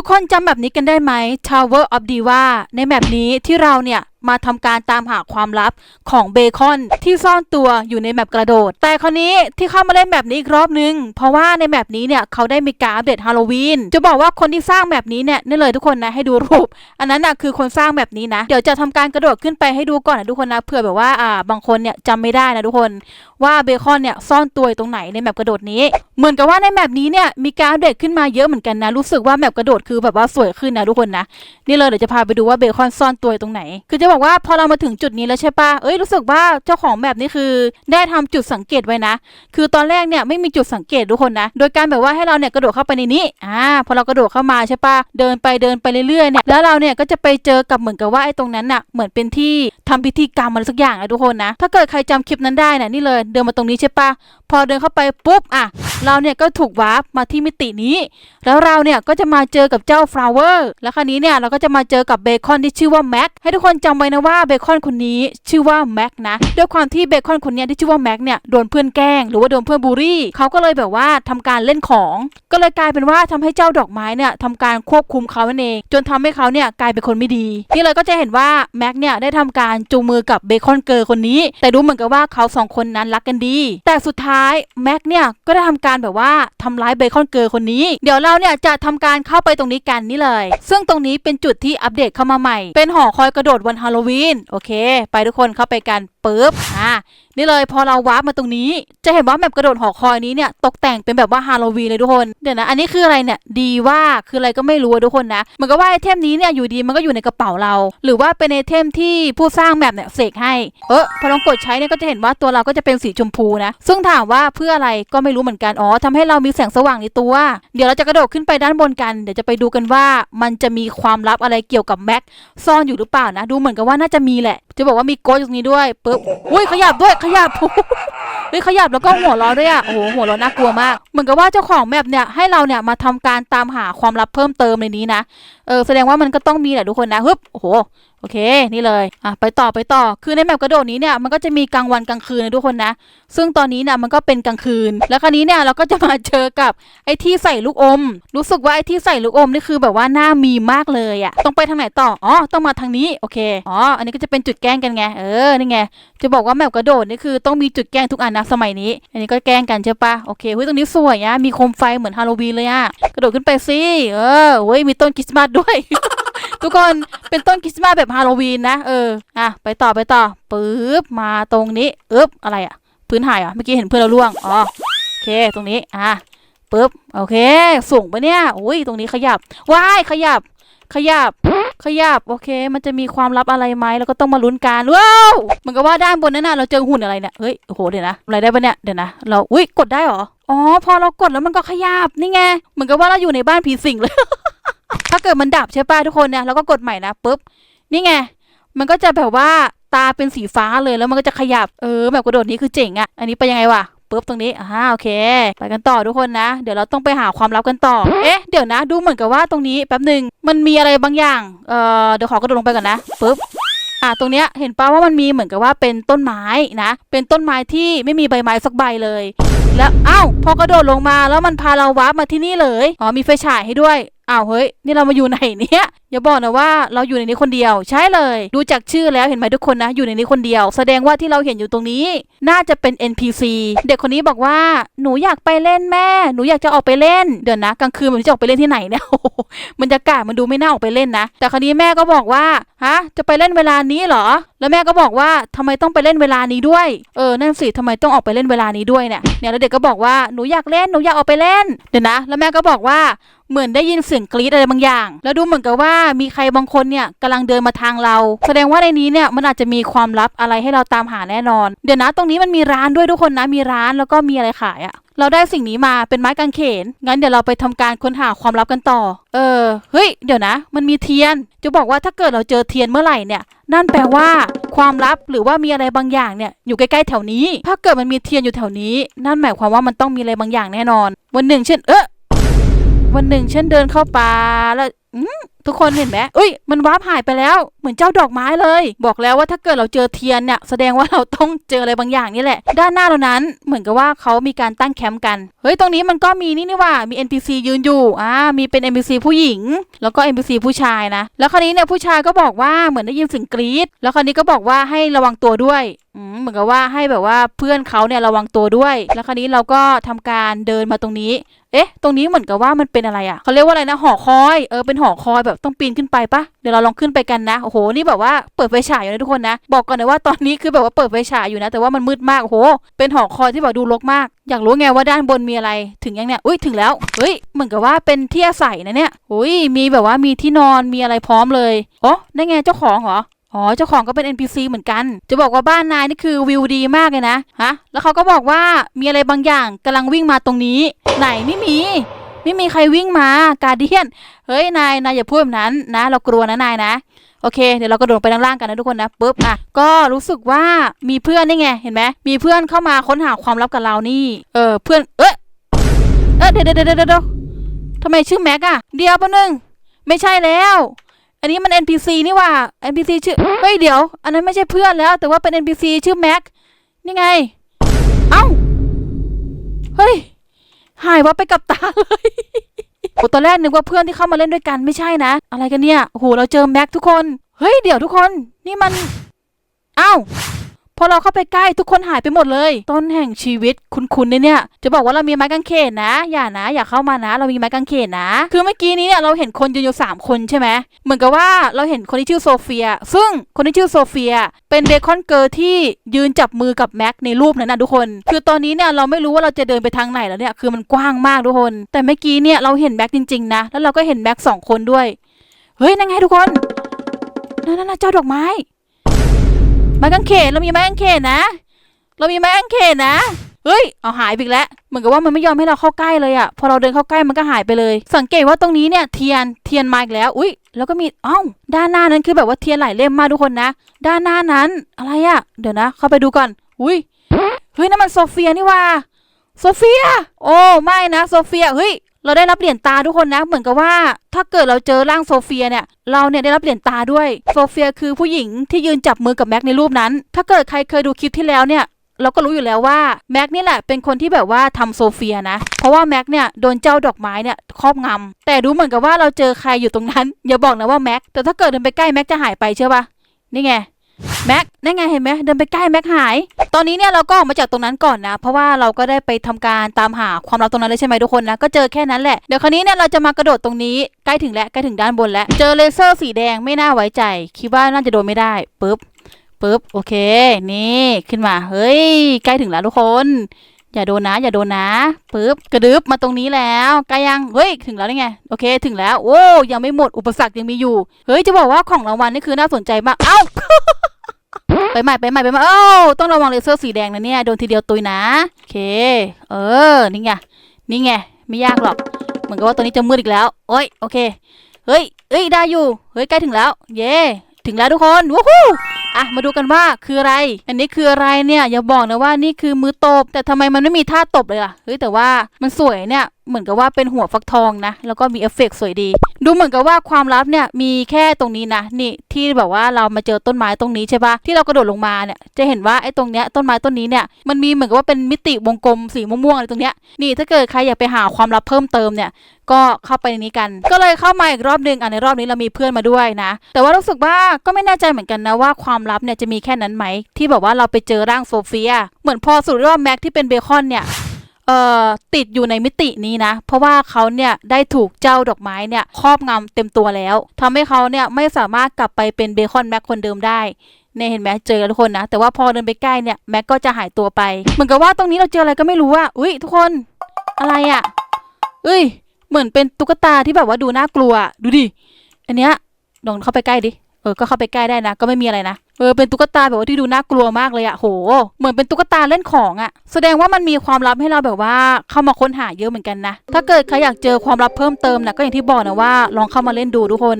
ทุกคนจำแบบนี้กันได้ไหม Tower of Diva ในแบบนี้ที่เราเนี่ย มาทำการตามหาความลับของเบคอนที่ซ่อนตัวอยู่ในแมปกระโดด แต่คราวนี้ที่เข้ามาเล่นแบบนี้อีกรอบนึง เพราะว่าในแบบนี้เนี่ยเขาได้มีการอัปเดตฮาโลวีนจะบอกว่าคนที่สร้างแบบนี้เนี่ยนี่เลยทุกคนนะให้ดูรูป อันนั้นนะคือคนสร้างแบบนี้นะ เดี๋ยวจะทำการกระโดดขึ้นไปให้ดูก่อนนะทุกคนนะเผื่อแบบว่าอ่าบางคนเนี่ยจำไม่ได้นะทุกคนว่าเบคอนเนี่ยซ่อนตัวอยู่ตรงไหนในแมปกระโดดนี้ เหมือนกับว่าในแมปนี้เนี่ยมีการอัปเดตขึ้นมาเยอะเหมือนกันนะรู้สึกว่าแมปกระโดดคือแบบว่าสวยขึ้นนะทุกคนนะนี่เลยเดี๋ยวจะพาไปดูว่าเบคอนซ่อนตัวตรงไหน คือจะบอกว่าพอเรามาถึงจุดนี้แล้วใช่ปะเอ้ยรู้สึกว่าเจ้าของแบบนี้คือ ได้ทำจุดสังเกตไว้นะ คือตอนแรกเนี่ยไม่มีจุดสังเกตทุกคนนะ โดยการแบบว่าให้เราเนี่ยกระโดดเข้าไปในนี้ อ่า พอเรากระโดดเข้ามาใช่ปะเดินไปเดินไปเรื่อยๆเนี่ย แล้วเราเนี่ยก็จะไปเจอกับเหมือนกับว่าไอ้ตรงนั้นน่ะ เหมือนเป็นที่ทำพิธีกรรมอะไรสักอย่างนะทุกคนนะ ถ้าเกิดใครจำคลิปนั้นได้น่ะนี่เลย เดินมาตรงนี้ใช่ปะพอเดินเข้าไปปุ๊บ อะ เราเนี่ยก็ถูกวาร์ปมาที่มิตินี้ แล้วเราเนี่ยก็จะมาเจอกับเจ้าฟลาวเวอร์แล้วคราวนี้เนี่ยเราก็จะมาเจอกับเบคอนที่ชื่อว่าแม็กให้ทุกคนจำไว้นะว่าเบคอนคนนี้ชื่อว่าแม็กนะด้วยความที่เบคอนคนนี้ที่ชื่อว่าแม็กเนี่ยโดนเพื่อนแกล้ง หรือว่าโดนเพื่อนบูรี่เขาก็เลยแบบว่าทำการเล่นของก็เลยกลายเป็นว่าทำให้เจ้าดอกไม้เนี่ยทำการควบคุมเขานั่นเอง จนทำให้เขาเนี่ยกลายเป็นคนไม่ดี นี่เลยก็จะเห็นว่าแม็กเนี่ยได้ทำการจูงมือกับเบคอนเกอร์คนนี้ แต่ดูเหมือนกับว่าเขาสองคนนั้นรักกันดี แต่สุดท้ายแม็กเนี่ยก็ได้ทำการแบบว่าทำร้ายเบคอนเกอร์คนนี้ เดี๋ยวเราเนี่ยจะทำการเข้าไปตรงนี้กันนี่เลย ซึ่งตรงนี้เป็นจุดที่อัปเดตเข้ามาใหม่ เป็นหอคอยกระโดดวันฮาโลวีนโอเค ไปทุกคนเข้าไปกัน ปึ๊บอ่านี่เลยพอเราวาร์ปมาตรงนี้ จะเห็นว่าแมปกระโดดหอคอยนี้เนี่ยตกแต่งเป็นแบบว่าฮาโลวีนเลยทุกคนเดี๋ยวนะอันนี้คืออะไรเนี่ยดีว่าคืออะไรก็ไม่รู้ทุกคนนะเหมือนกับว่าไอเทมนี้เนี่ยอยู่ดีมันก็อยู่ในกระเป๋าเรา หรือว่าเป็นไอเทมที่ผู้สร้างแมปเนี่ยเสกให้เออพอลองกดใช้เนี่ยก็จะเห็นว่าตัวเราก็จะเป็นสีชมพูนะ ซึ่งถามว่าเพื่ออะไรก็ไม่รู้เหมือนกันอ๋อทำให้เรามีแสงสว่างในตัว เดี๋ยวเราจะกระโดดขึ้นไปด้านบนกันเดี๋ยวจะไปดูกันว่ามันจะมีความลับอะไรเกี่ยวกับแม็กซ่อนอยู่หรือเปล่านะ ดูเหมือนกับว่าน่าจะมีแหละ จะบอกว่ามีโกดตรงนี้ด้วยปึ๊บอุ้ยขยับด้วยขยับเฮ้ยขยับแล้วก็หัวเราะด้วยอะโอ้โหหัวเราะน่ากลัวมาก เหมือนกับว่าเจ้าของแมปเนี่ยให้เราเนี่ยมาทำการตามหาความลับเพิ่มเติมในนี้นะเออแสดงว่ามันก็ต้องมีแหละทุกคนนะฮึบโอ้โหโอเค นี่เลย อะ ไปต่อ ไปต่อ คือในแมปกระโดดนี้เนี่ย มันก็จะมีกลางวันกลางคืนนะทุกคนนะ ซึ่งตอนนี้เนี่ยมันก็เป็นกลางคืน แล้วคราวนี้เนี่ยเราก็จะมาเจอกับไอ้ที่ใส่ลูกอม รู้สึกว่าไอ้ที่ใส่ลูกอมนี่คือแบบว่าหน้ามีมากเลยอะต้องไปทางไหนต่อ อ๋อ ต้องมาทางนี้ โอเค อ๋อ อันนี้ก็จะเป็นจุดแกล้งกันไง เออ นี่ไง จะบอกว่าแมปกระโดดนี่คือต้องมีจุดแกล้งทุกอันนะสมัยนี้ อันนี้ก็แกล้งกันใช่ปะโอเคเฮ้ยตรงนี้สวยอะมีโคมไฟเหมือนฮาโลวีนเลยอะกระโดดขึ้นไปสิ เออเว้ย มีต้นคริสต์มาสด้วย ทุกคนเป็นต้นคริสต์มาสแบบฮาโลวีนนะ เออ อะ ไปต่อไปต่อปึ๊บมาตรงนี้อึ๊บอะไรอะ พื้นหายอะเมื่อกี้เห็นเพื่อนเราล่วง อ๋อ โอเค ตรงนี้ อะปึ๊บ โอเค สูงปะเนี่ย อุ้ย ตรงนี้ขยับ ว้าย ขยับ ขยับ ขยับ โอเค มันจะมีความลับอะไรไหม แล้วก็ต้องมาลุ้นกันว้าวเหมือนกับว่าด้านบนนั้นน่ะ เราเจอหุ่นอะไรเนี่ย เฮ้ย โอ้โห เดี๋ยวนะ อะไรได้ปะเนี่ย เดี๋ยวนะ เรา อุ้ย กดได้หรอ อ๋อ พอเรากดแล้วมันก็ขยับ นี่ไง เหมือนกับว่าเราอยู่ในบ้านผีสิงเลย ถ้าเกิดมันดับใช่ป่ะทุกคนเนี่ยเราก็กดใหม่นะปุ๊บนี่ไงมันก็จะแบบว่าตาเป็นสีฟ้าเลยแล้วมันก็จะขยับเออแบบกระโดดนี้คือเจ๋งอะอันนี้ไปยังไงวะปุ๊บตรงนี้อ่าโอเค ไปกันต่อทุกคนนะ เดี๋ยวเราต้องไปหาความลับกันต่อ เอ๊ะเดี๋ยวนะ ดูเหมือนกับว่าตรงนี้แป๊บหนึ่งมันมีอะไรบางอย่างเอ่อเดี๋ยวขอกระโดดลงไปก่อนนะปุ๊บอ่าตรงเนี้ยเห็นป่าว่ามันมีเหมือนกับว่าเป็นต้นไม้นะ เป็นต้นไม้ที่ไม่มีใบไม้สักใบเลย แล้วอ้าวพอกระโดดลงมาแล้วมันพาเราวาร์ปมาที่นี่เลยอ๋อมีไฟฉายให้ด้วย อ้าวเฮ้ย นี่เรามาอยู่ไหนเนี่ยอย่าบอกนะว่าเราอยู่ในนี้คนเดียว ใช่เลย ดูจากชื่อแล้วเห็นไหมทุกคนนะ อยู่ในนี้คนเดียว แสดงว่าที่เราเห็นอยู่ตรงนี้ น่าจะเป็น NPC เด็กคนนี้บอกว่าหนูอยากไปเล่นแม่ หนูอยากจะออกไปเล่นเดี๋ยวนะกลางคืนมันจะออกไปเล่นที่ไหนเนี่ยโอ้โหบรรยากาศมันดูไม่น่าออกไปเล่นนะ แต่คราวนี้แม่ก็บอกว่าฮะจะไปเล่นเวลานี้เหรอ แล้วแม่ก็บอกว่าทำไมต้องไปเล่นเวลานี้ด้วย เออนั่นสิทำไมต้องออกไปเล่นเวลานี้ด้วยเนี่ยเนี่ยแล้วเด็กก็บอกว่าหนูอยากเล่นหนูอยากออกไปเล่นเดี๋ยวนะ แล้วแม่ก็บอกว่า เหมือนได้ยินเสียงกรี๊ดอะไรบางอย่าง แล้วดูเหมือนกับว่ามีใครบางคนเนี่ยกำลังเดินมาทางเรา แสดงว่าในนี้เนี่ยมันอาจจะมีความลับอะไรให้เราตามหาแน่นอน เดี๋ยวนะตรงนี้มันมีร้านด้วยทุกคนนะมีร้านแล้วก็มีอะไรขายอะเราได้สิ่งนี้มาเป็นไม้กางเขน งั้นเดี๋ยวเราไปทำการค้นหาความลับกันต่อ เออ เฮ้ย เดี๋ยวนะ มันมีเทียน จะบอกว่าถ้าเกิดเราเจอเทียนเมื่อไหร่เนี่ย นั่นแปลว่าความลับหรือว่ามีอะไรบางอย่างเนี่ยอยู่ใกล้ๆแถวนี้ ถ้าเกิดมันมีเทียนอยู่แถวนี้ นั่นหมายความว่ามันต้องมีอะไรบางอย่างแน่นอน วันหนึ่งเช่น เออ วันหนึ่งฉันเดินเข้าป่าแล้วทุกคนเห็นไหมอุ้ย มันวาร์ปหายไปแล้ว เหมือนเจ้าดอกไม้เลย บอกแล้วว่าถ้าเกิดเราเจอเทียนเนี่ย แสดงว่าเราต้องเจออะไรบางอย่างนี่แหละ ด้านหน้าเรานั้น เหมือนกับว่าเขามีการตั้งแคมป์กัน เฮ้ย ตรงนี้มันก็มีนี่นี่ว่า มี NPC ยืนอยู่ อ่า มีเป็น NPC ผู้หญิง แล้วก็ NPC ผู้ชายนะ แล้วคราวนี้เนี่ยผู้ชายก็บอกว่าเหมือนได้ยินเสียงกรี๊ด แล้วคราวนี้ก็บอกว่าให้ระวังตัวด้วยเหมือนกับว่าให้แบบว่าเพื่อนเขาเนี่ยระวังตัวด้วย แล้วคราวนี้เราก็ทำการเดินมาตรงนี้ เอ๊ะ ตรงนี้เหมือนกับว่ามันเป็นอะไรอะ่ะเขาเรียกว่าอะไรนะหอคอย เออ เป็นหอคอยแบบต้องปีนขึ้นไปปะเดี๋ยวเราลองขึ้นไปกันนะ โอ้โห นี่แบบว่าเปิดไฟฉายอยู่นะทุกคนนะ บอกก่อนนะว่าตอนนี้คือแบบว่าเปิดไฟฉายอยู่นะ แต่ว่ามันมืดมาก โอ้โห เป็นหอคอยที่แบบดูรกมาก อยากรู้ไงว่าด้านบนมีอะไร ถึงยังเนี่ย อุ้ย ถึงแล้ว เฮ้ย เหมือนกับว่าเป็นที่อาศัยนะเนี่ย อุ้ย มีแบบว่ามีที่นอน มีอะไรพร้อมเลยอ๋อได้ไงเจ้าของเหรอ อ๋อเจ้าของก็เป็น NPC เหมือนกัน จะบอกว่าบ้านนายนี่คือวิวดีมากเลยนะฮะแล้วเขาก็บอกว่ามีอะไรบางอย่างกำลังวิ่งมาตรงนี้ ไหนไม่มี ไม่มีใครวิ่งมาการเดียนเฮ้ยนายนายอย่าพูดแบบนั้นนะ เรากลัวนะนายนะโอเคเดี๋ยวเรากระโดดไปด้านล่างกันนะทุกคนนะปุ๊บอะก็รู้สึกว่ามีเพื่อนนี่ไงเห็นไหมมีเพื่อนเข้ามาค้นหาความลับกับเรานี่ เออเพื่อนเอ๊ะเอ๊ะเดี๋ยวเดี๋ยวเดี๋ยวเดี๋ยวทำไมชื่อแม็กอะเดี๋ยวแป๊บนึงไม่ใช่แล้ว อันนี้มัน NPC นี่ว่า NPC ชื่อ เฮ้ยเดี๋ยว อันนั้นไม่ใช่เพื่อนแล้ว แต่ว่าเป็น NPC ชื่อแม็ก นี่ไง เอ้า เฮ้ย หายวับไปกับตาเลยโอ้ตอนแรกนึกว่าเพื่อนที่เข้ามาเล่นด้วยกันไม่ใช่นะ อะไรกันเนี่ย โอ้โห เราเจอแม็กทุกคน เฮ้ย เดี๋ยวทุกคน นี่มัน เอ้า พอเราเข้าไปใกล้ทุกคนหายไปหมดเลย ต้นแห่งชีวิตคุณๆเนี่ยเนี่ย จะบอกว่าเรามีไม้กางเขนนะ อย่านะ อย่าเข้ามานะ เรามีไม้กางเขนนะ คือเมื่อกี้นี้เนี่ยเราเห็นคนยืนอยู่สามคนใช่ไหมเหมือนกับว่าเราเห็นคนที่ชื่อโซเฟีย ซึ่งคนที่ชื่อโซเฟีย เป็นเบคอนเกิร์ลที่ยืนจับมือกับแม็กในรูปนั้นนะทุกคน คือตอนนี้เนี่ยเราไม่รู้ว่าเราจะเดินไปทางไหนแล้วเนี่ยคือมันกว้างมากทุกคน แต่เมื่อกี้เนี่ยเราเห็นแม็กจริงๆนะแล้วเราก็เห็นแม็กสองคนด้วยเฮ้ยนั่นไงทุกคนนั่นนั่นเจ้าดอกไม้ ไม้กางเขนเรามีไม้กางเขนนะ เรามีไม้กางเขนนะเฮ้ย เอาหายไปอีกแล้ว เหมือนกับว่ามันไม่ยอมให้เราเข้าใกล้เลยอะพอเราเดินเข้าใกล้มันก็หายไปเลย สังเกตว่าตรงนี้เนี่ยเทียน เทียนมาอีกแล้ว อุ้ย แล้วก็มีอ้าด้านหน้านั้นคือแบบว่าเทียนหลายเล่มมากทุกคนนะ ด้านหน้านั้นอะไรอะเดี๋ยวนะ เข้าไปดูก่อน อุ้ย เฮ้ยนั่นมันโซเฟียนี่ว่า โซเฟีย โอ้ ไม่นะ โซเฟีย เฮ้ย เราได้รับเหรียญตาทุกคนนะ เหมือนกับว่า ถ้าเกิดเราเจอร่างโซเฟียเนี่ย เราเนี่ยได้รับเหรียญตาด้วย โซเฟียคือผู้หญิงที่ยืนจับมือกับแม็กในรูปนั้น ถ้าเกิดใครเคยดูคลิปที่แล้วเนี่ยเราก็รู้อยู่แล้วว่าแม็กนี่แหละเป็นคนที่แบบว่าทำโซเฟียนะ เพราะว่าแม็กเนี่ยโดนเจ้าดอกไม้เนี่ยครอบงำแต่ดูเหมือนกับว่าเราเจอใครอยู่ตรงนั้นอย่าบอกนะว่าแม็กแต่ถ้าเกิดเดินไปใกล้แม็กจะหายไปใช่ปะนี่ไง แม็กนั่นไงเห็นไหมเดินไปใกล้แม็กหาย ตอนนี้เนี่ยเราก็ออกมาจากตรงนั้นก่อนนะ เพราะว่าเราก็ได้ไปทำการตามหาความลับตรงนั้นเลยใช่ไหมทุกคนนะ ก็เจอแค่นั้นแหละ เดี๋ยวคราวนี้เนี่ยเราจะมากระโดดตรงนี้ ใกล้ถึงแล้วใกล้ถึงด้านบนแล้ว เจอเลเซอร์สีแดงไม่น่าไว้ใจ คิดว่าน่าจะโดนไม่ได้ปึ๊บปึ๊บโอเค นี่ขึ้นมา เฮ้ย ใกล้ถึงแล้วทุกคน อย่าโดนนะ อย่าโดนนะปึ๊บกระดึบมาตรงนี้แล้วใกล้ยังเฮ้ยถึงแล้วนี่ไงโอเค ถึงแล้วโอ้ยังไม่หมดอุปสรรคยังมีอยู่ เฮ้ยจะบอกว่าของรางวัลนี่คือน่าสนใจมากเอ้า ไปใหม่ไปใหม่ไปใหม่เอ้าต้องระวังเลเซอร์สีแดงนะเนี่ยโดนทีเดียวตุยนะโอเค เออนี่ไงนี่ไงไม่ยากหรอก เหมือนกับว่าตัวนี้จะมืดอีกแล้วโอ้ยโอเคเฮ้ยเอ้ยได้อยู่เฮ้ยใกล้ถึงแล้ว เย่ถึงแล้วทุกคนวู้ฮู้อะมาดูกันว่าคืออะไร อันนี้คืออะไรเนี่ยอย่าบอกนะว่านี่คือมือตบ แต่ทำไมมันไม่มีท่าตบเลยล่ะเฮ้ยแต่ว่ามันสวยเนี่ย เหมือนกับว่าเป็นหัวฟักทองนะ แล้วก็มีเอฟเฟกต์สวยดี ดูเหมือนกับว่าความลับเนี่ยมีแค่ตรงนี้นะนี่ที่แบบว่าเรามาเจอต้นไม้ตรงนี้ใช่ปะที่เรากระโดดลงมาเนี่ยจะเห็นว่าไอ้ตรงเนี้ยต้นไม้ต้นนี้เนี่ยมันมีเหมือนกับว่าเป็นมิติวงกลมสีม่วงๆอะไรตรงเนี้ยนี่ถ้าเกิดใครอยากไปหาความลับเพิ่มเติมเนี่ยก็เข้าไปในนี้กัน ก็เลยเข้ามาอีกรอบหนึ่งอะในรอบนี้เรามีเพื่อนมาด้วยนะ แต่ว่ารู้สึกว่าก็ไม่แน่ใจเหมือนกันนะว่าความลับเนี่ยจะมีแค่นั้นไหมที่แบบว่าเราไปเจอร่างโซเฟีย เหมือนพอสรุปว่าแม็กที่เป็นเบคอนเนี่ย เอ่อติดอยู่ในมิตินี้นะ เพราะว่าเขาเนี่ยได้ถูกเจ้าดอกไม้เนี่ยครอบงำเต็มตัวแล้วทำให้เขาเนี่ยไม่สามารถกลับไปเป็นเบคอนแม็กคนเดิมได้เนี่ยเห็นไหมเจอทุกคนนะ แต่ว่าพอเดินไปใกล้เนี่ยแม็กก็จะหายตัวไป เหมือนกับว่าตรงนี้เราเจออะไรก็ไม่รู้อะอุ้ยทุกคนอะไรอะเอ้ย เหมือนเป็นตุ๊กตาที่แบบว่าดูน่ากลัว ดูดิ อันเนี้ยลองเข้าไปใกล้ดิ เออก็เข้าไปใกล้ได้นะ ก็ไม่มีอะไรนะเออเป็นตุ๊กตาแบบว่าที่ดูน่ากลัวมากเลยอะโห เหมือนเป็นตุ๊กตาเล่นของอะแสดงว่ามันมีความลับให้เราแบบว่าเข้ามาค้นหาเยอะเหมือนกันนะ ถ้าเกิดใครอยากเจอความลับเพิ่มเติมนะก็อย่างที่บอกนะว่าลองเข้ามาเล่นดูทุกคน